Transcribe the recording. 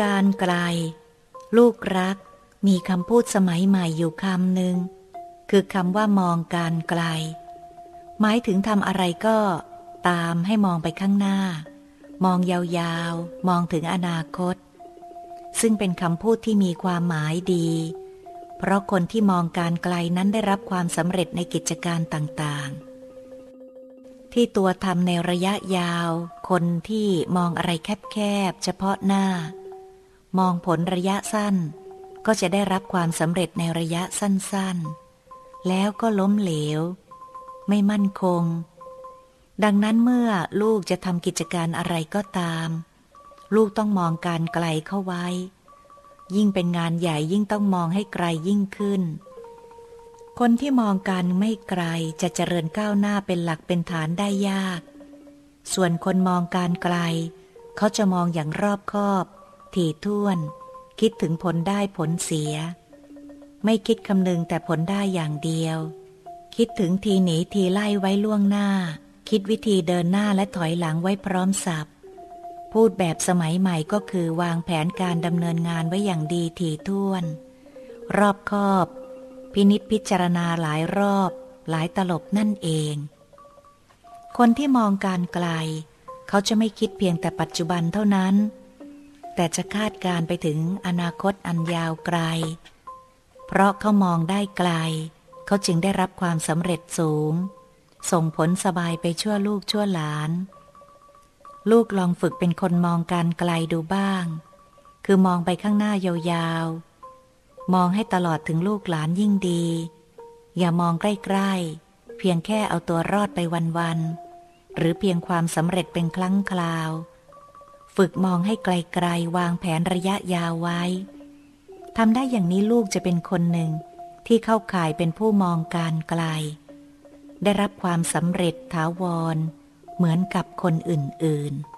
การไกล ลูกรัก มีคำพูดสมัยใหม่อยู่คำหนึ่ง คือคำว่ามองการไกล หมายถึงทำอะไรก็ตามให้มองไปข้างหน้า มองยาวๆ มองถึงอนาคต ซึ่งเป็นคำพูดที่มีความหมายดี เพราะคนที่มองการไกลนั้นได้รับความสำเร็จในกิจการต่างๆที่ตัวทำในระยะยาว คนที่มองอะไรแคบๆ เฉพาะหน้า มองผลระยะสั้น ก็จะได้รับความสำเร็จในระยะสั้นๆ แล้วก็ล้มเหลว ไม่มั่นคง ดังนั้นเมื่อลูกจะทำกิจการอะไรก็ตาม ลูกต้องมองการไกลเข้าไว้ ยิ่งเป็นงานใหญ่ยิ่งต้องมองให้ไกลยิ่งขึ้น คนที่มองการไม่ไกลจะเจริญก้าวหน้าเป็นหลักเป็นฐานได้ยาก ส่วนคนมองการไกล เขาจะมองอย่างรอบคอบ ถี่ถ้วน คิดถึงผลได้ผลเสีย ไม่คิดคำนึงแต่ผลได้อย่างเดียว คิดถึงทีหนีทีไล่ไว้ล่วงหน้า คิดวิธีเดินหน้าและถอยหลังไว้พร้อมสับพูดแบบสมัยใหม่ก็คือวางแผนการดำเนินงานไว้อย่างดีถี่ถ้วน รอบคอบ พินิษพิจารณาหลายรอบ หลายตลบนั่นเอง คนที่มองการไกล เขาจะไม่คิดเพียงแต่ปัจจุบันเท่านั้น แต่จะคาดการไปถึงอนาคตอันยาวไกล เพราะเขามองได้ไกล เขาจึงได้รับความสำเร็จสูง ส่งผลสบายไปชั่วลูกชั่วหลาน ลูกลองฝึกเป็นคนมองการไกลดูบ้าง คือมองไปข้างหน้ายาวๆ มองให้ตลอดถึงลูกหลานยิ่งดี อย่ามองใกล้ๆ เพียงแค่เอาตัวรอดไปวันๆ หรือเพียงความสำเร็จเป็นครั้งคราว ฝึกมองให้ไกลๆวางแผนระยะยาวไว้ทำได้อย่างนี้ลูกจะเป็นคนหนึ่ง ที่เข้าข่ายเป็นผู้มองการไกล ได้รับความสำเร็จถาวร เหมือนกับคนอื่นๆ